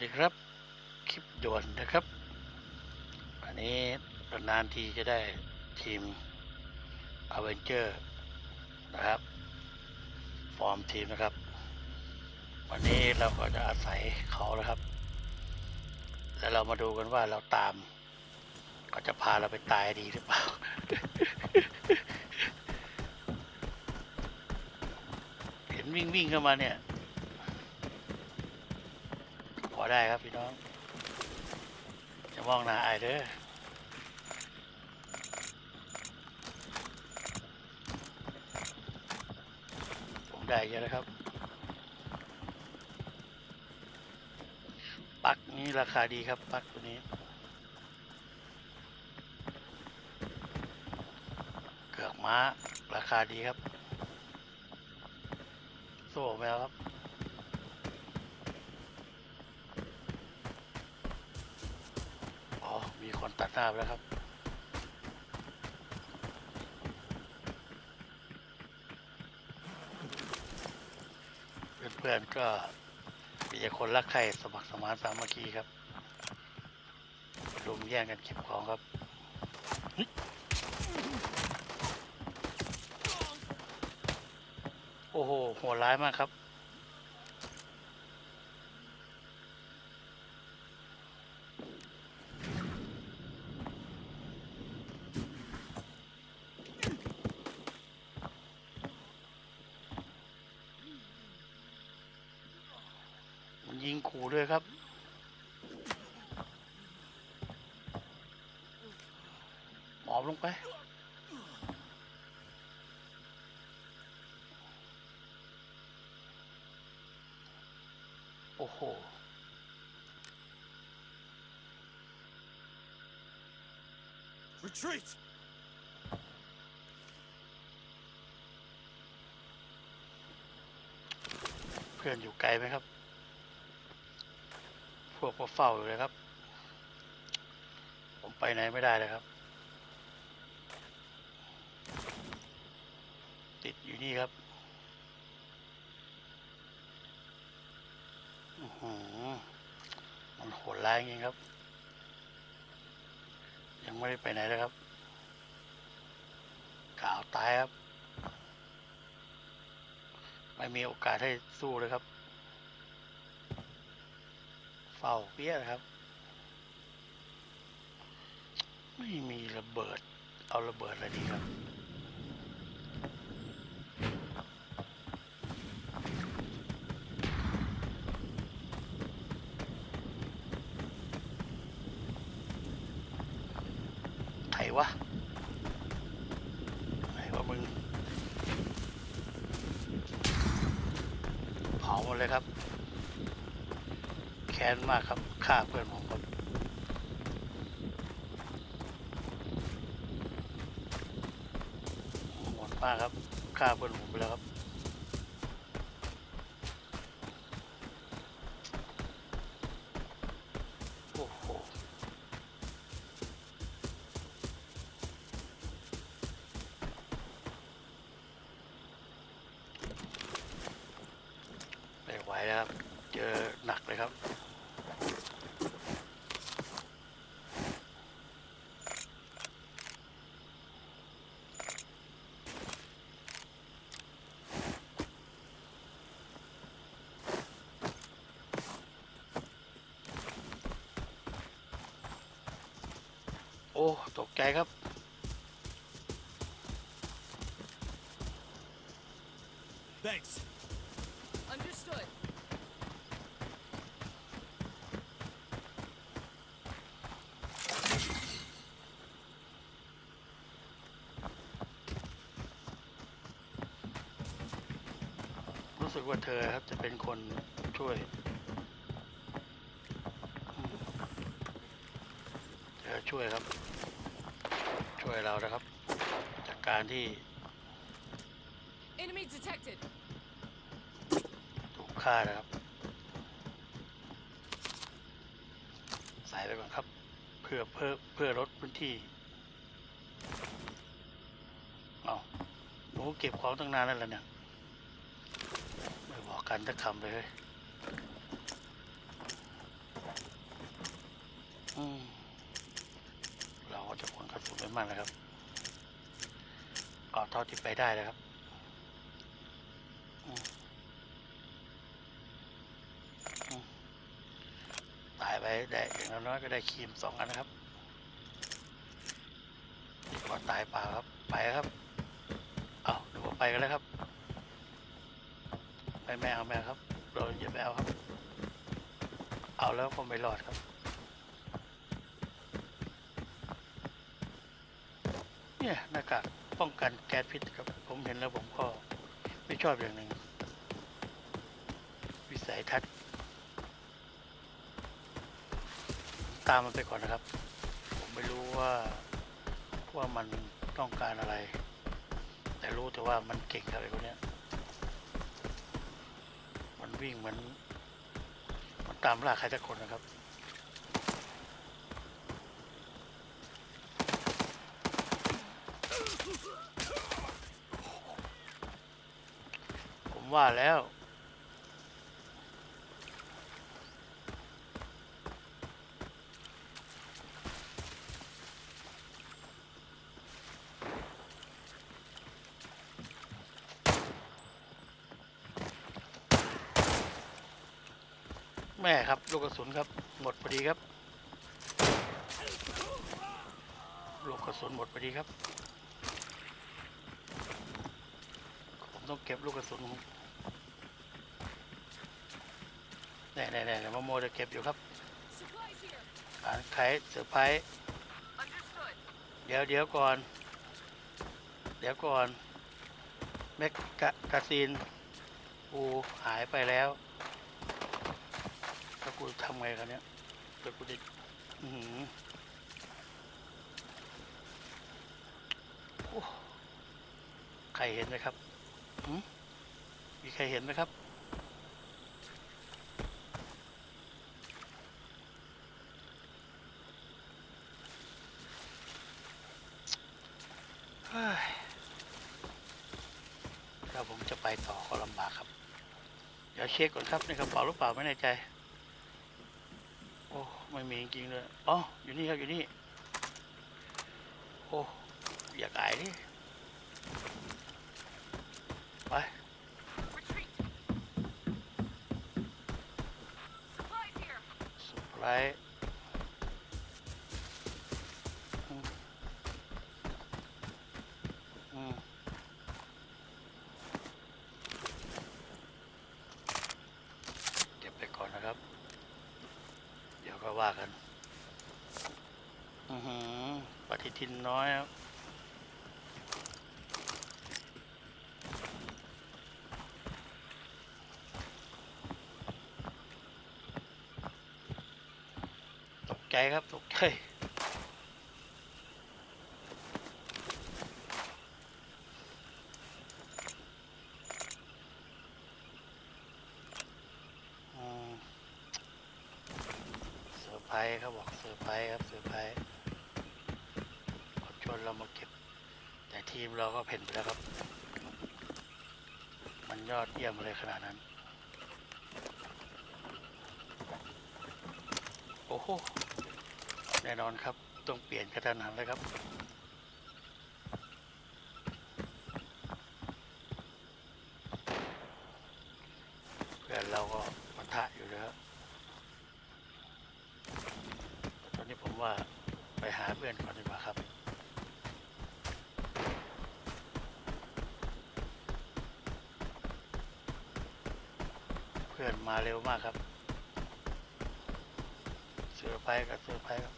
สดีครับ คลิปด่วนนะครับ อันนี้นานทีจะได้ทีมอเวนเจอร์นะครับ ฟอร์มทีมนะครับ วันนี้เราก็จะอาศัยเขานะครับ แล้วเรามาดูกันว่าเราตามเขาจะพาเราไปตายดีหรือเปล่าเห็นวิ่งวิ่งเข้ามาเนี่ย ได้ครับพี่น้องจะมองหน้าไอเด้อผมได้เยอะแล้วครับ ปั๊กนี้ราคาดีครับปั๊กตัวนี้เกือกม้าราคาดีครับ โซ่แมวครับ อ๋อ มีคน ตัดหน้าไปแล้วครับ เพื่อนๆก็มีแต่คนรักใครสมัครสมานสามัคคีครับรุมแย่งกันเก็บของครับโอ้โหโหดร้ายมากครับ ยิงขู่ด้วยครับ หมอบลงไป โอ้โห Retreat! เพื่อนอยู่ไกลไหมครับ พวกก็เฝ้าอยู่เลยครับ ผมไปไหนไม่ได้เลยครับ ติดอยู่นี่ครับอือมันโหดร้ายจริงครับ ยังไม่ได้ไปไหนเลยครับกล่าวตายครับ ไม่มีโอกาสให้สู้เลยครับ เฝ้าเปี้ยนะครับ ไม่มีระเบิด เอาระเบิดอะไรดีครับไถวะไหนวะมึง เผาหมดเลยครับ ค้นมากครับฆ่าเพื่อนผมครับหมดมากครับฆ่าเพื่อนผมไปแล้วครับโอ้โหไม่ไหวแล้วครับเจอหนักเลยครับ อ้ ตกใจครับ Thanks. Understood. ช่วยครับ ช่วยเรานะครับ จากการที่ Enemy detected. ถูกฆ่านะครับ ใส่ไปก่อนครับ เพื่อเพื่อเพื่อลดพื้นที่เอาหนูเก็บของตั้งนานแล้วเหรอเนี่ย ไม่บอกกันสักคำเลยเฮ้ย มากนะครับก็เท่าที่ไปได้นะครับตายไปได้อย่างน้อยก็ได้ครีมสองอันนะครับกว่าตายเปล่าครับ ไปครับ เอาเดี๋ยวผมไปกันแล้วครับไม่แม่เอาแม่เอาครับ เราอย่าไปเอาครับ เอาแล้วก็ไม่รอดครับ เนี่ยหน้ากากป้องกันแก๊สพิษครับ ผมเห็นแล้วผมก็ไม่ชอบอย่างหนึ่ง วิสัยทัศน์ ตามมันไปก่อนนะครับ ผมไม่รู้ว่าว่ามันต้องการอะไร แต่รู้แต่ว่ามันเก่งครับไอ้คนเนี้ยมันวิ่งมือนมันตามล่าใครสักคนนะครับ ว่าแล้ว แม่ครับ ลูกกระสุนครับ หมดพอดีครับ ลูกกระสุนหมดพอดีครับ ผมต้องเก็บลูกกระสุน ผมแน่แน่แน่ๆๆมโมจะเก็บอยู่ครับอ่านไขเสือร์ไพรส์เดี๋ยวเดี๋ยวก่อน เดี๋ยวก่อนแมกกะกาซีนกูหายไปแล้วถ้ากูทำไงกันเนี้ยถ้ากูด้อื้อหือโอ้ใครเห็นไหมครับหืมมีใครเห็นไหมครับ เฮ้ยถ้าผมจะไปต่อก็ลำบากครับ เดี๋ยวเช็คก่อนครับในกระเป๋าหรือเปล่าไม่แน่ใจ โอ้ไม่มีจริงๆเลยอ๋ออยู่นี่ครับอยู่นี่ โอ้อยากอายดิไป Retreat. Supplies here. สไลด์อืมอืมเก็บไปก่อนนะครับ เดี๋ยวก็ว่ากัน อือหือปฏิทิ น้อยครับ ตกใจครับ ตกใจ อืมเซอร์ไพรส์เขาบอกเซอร์ไพรส์ครับเซอร์ไพรส์เขาชวนเรามาเก็บ แต่ ทีมเราก็เพ่นไปแล้วครับ มันยอดเยี่ยมเลยขนาดนั้น โอ้โห แน่นอนครับ ต้องเปลี่ยนกระทันหันเลยครับ เพื่อนเราก็ปะทะอยู่แล้วตอนนี้ผมว่าไปหาเพื่อนก่อนดีกว่าครับ เพื่อนมาเร็วมากครับ เสือไปกับเสือไปครับ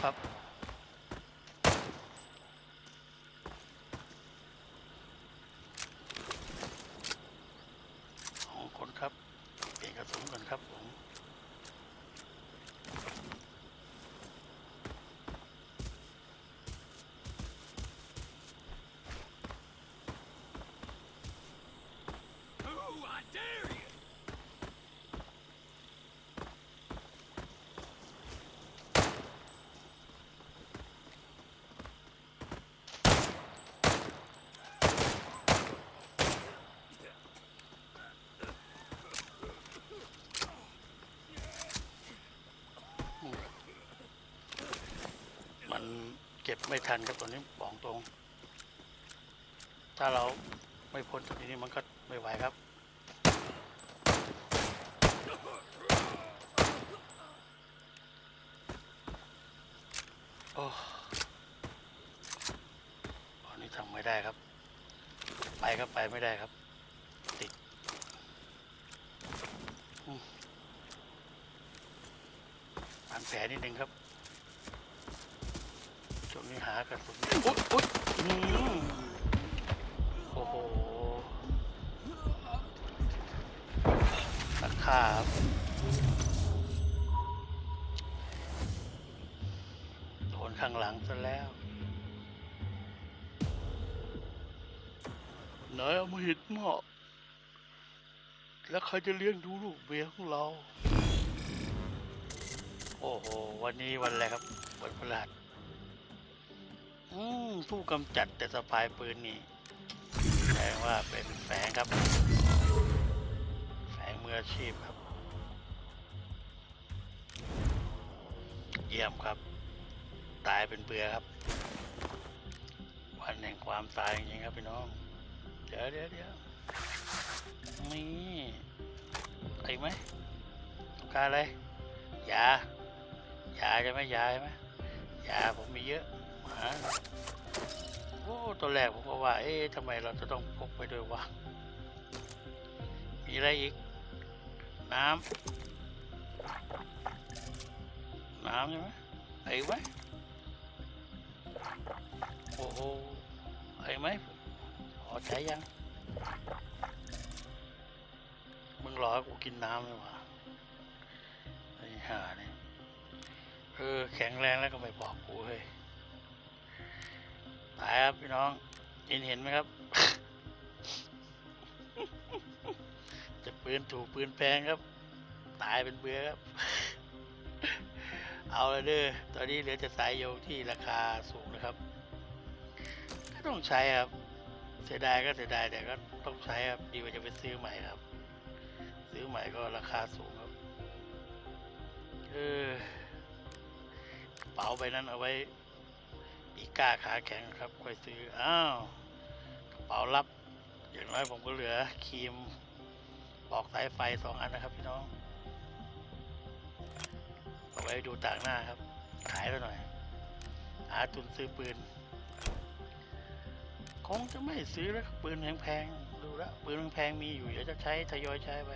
ครับ็บไม่ทันครับตอนนี้บอกตรง ถ้าเราไม่พ้นตรงนี้มันก็ไม่ไหวครับ โอ้ตอนนี้ทำไม่ได้ครับ ไปก็ไปไม่ได้ครับติดอืมพันแผลนิดนึงครับ นี้หากระสุนอุ๊ยอุ๊ยอืมโอ้โหราคาบโดนข้างหลังซะแล้วไหนเอามหิดหม้อแล้วใครจะเลี้ยงดูลูกเมียของเรา โอ้โห วันนี้วันอะไรครับ วันพฤหัส อืมผู้กำจัดแต่สะพายปืนนี่แสดงว่าเป็นแฝงครับ แฝงมืออาชีพครับ เยี่ยมครับ ตายเป็นเบื่อครับ วันแห่งความตายจริงๆครับพี่น้อง เดี๋ยวเดี๋ยวเดี๋ยวนี่อะไรอีกไหมต้องการอะไรยายาใช่ไหมยาใช่ไหมยาผมมีเยอะ โอ้ตอนแรกผมก็ว่า เอ๊ะทำไมเราจะต้องพกไปด้วยวะ มีอะไรอีก น้ำ น้ำใช่ไหมไอ้ไหมโอ้โหไอ้ไหมพอใจยัง มึงรอกูกินน้ำเลยวะไอ้ห่าเนี่ยเออแข็งแรงแล้วก็ไม่บอกกูเฮ้ย ตายครับพี่น้องเห็นเห็นไหมครับ จะปืนถูกปืนแพงครับ ตายเป็นเบื่อครับ เอาลยเด้อตอนนี้เหลือจะสายโยงที่ราคาสูงนะครับก็ต้องใช้ครับ เสียดายก็เสียดายแต่ก็ต้องใช้ครับ ดีกว่าจะไปซื้อใหม่ครับ ซื้อใหม่ก็ราคาสูงครับเออกระเป๋าใบนั้นเอาไว้ ปีก้าขาแข็งครับค่อยซื้อ อ้าวกระเป๋ารับ อย่างน้อยผมก็เหลือครีมปอกสายไฟสองอันนะครับพี่น้องเอาไว้ดูต่างหน้าครับ ขายแล้วหน่อยหาทุนซื้อปืน คงจะไม่ซื้อแล้วปืนแพงๆ ดูแล้วปืนแพงๆมีอยู่เดี๋ยวจะใช้ทยอยใช้ไป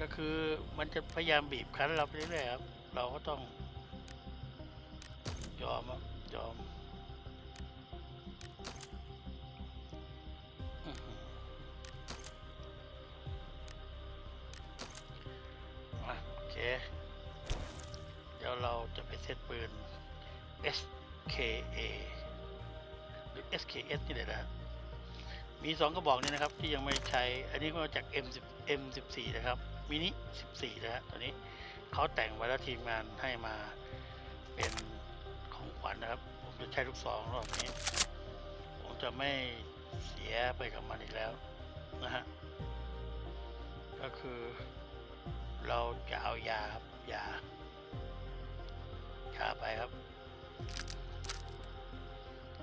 ก็คือมันจะพยายามบีบคั้นเราไปเรื่อยๆครับ เราก็ต้องยอมครับ ยอมอโอเค เดี๋ยวเราจะไปเซตปืน SKA หรือ SKS นี่แหละนะมีสองกระบอกนี้นะครับ ที่ยังไม่ใช้ อันนี้มาจาก M10 M14 นะครับมินิ14นะฮะตัวนี้เขาแต่งไว้แล้วทีมงานให้มาเป็น ขวัญนะครับ ผมจะใช้ลูกซองรอบนี้ ผมจะไม่เสียไปกับมันอีกแล้วนะฮะ ก็คือ เราจะเอายาครับยายาไปครับ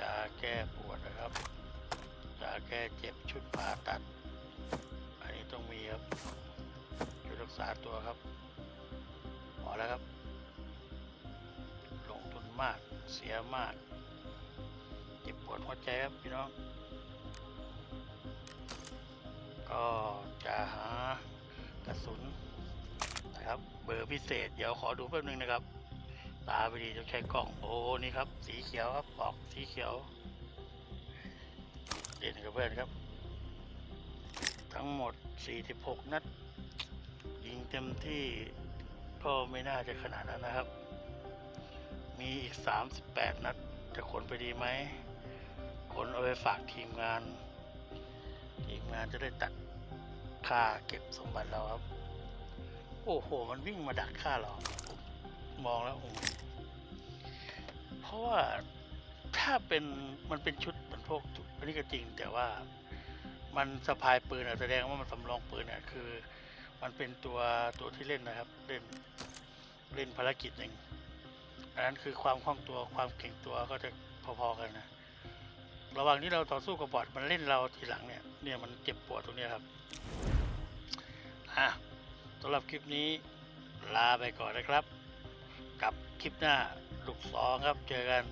ยาแก้ปวดนะครับยาแก้เจ็บชุดผ่าตัด อันนี้ต้องมีครับชุดรักษาตัวครับพอแล้วครับ ลงทุนมาก เสียมาก เจ็บปวดหัวใจครับพี่น้อง ก็จะหากระสุนนะครับ เบอร์พิเศษ เดี๋ยวขอดูแป๊บนึงนะครับ ตาไปดีจะใช้กล้องโอ้นี่ครับ สีเขียวครับออกสีเขียวเด่นกับเพื่อนครับ ทั้งหมด 46 นัด ยิงเต็มที่ก็ไม่น่าจะขนาดนั้นนะครับ มีอีก 38 นัด จะขนไปดีไหม ขนเอาไปฝากทีมงาน ทีมงานจะได้ตัดค่าเก็บสมบัติเราครับ โอ้โห มันวิ่งมาดักฆ่าเรา มองแล้วอ้โหเพราะว่าถ้าเป็นมันเป็นชุดเหมือนพวกอันนี้ก็จริง แต่ว่ามันสะพายปืนอะแสดงว่ามันสำรองปืนอะคือ มันเป็นตัวตัวที่เล่นนะครับ เล่นเล่นภารกิจหนึ่ง อันนั้นคือความคล่องตัวความเก่งตัวก็จะพอๆกันนะระหว่างที่เราต่อสู้กับบอดมันเล่นเราทีหลังเนี่ยเนี่ยมันเจ็บปวดตรงนี้ครับอะสำหรับคลิปนี้ลาไปก่อนนะครับ กับคลิปหน้าลูกสองครับเจอกัน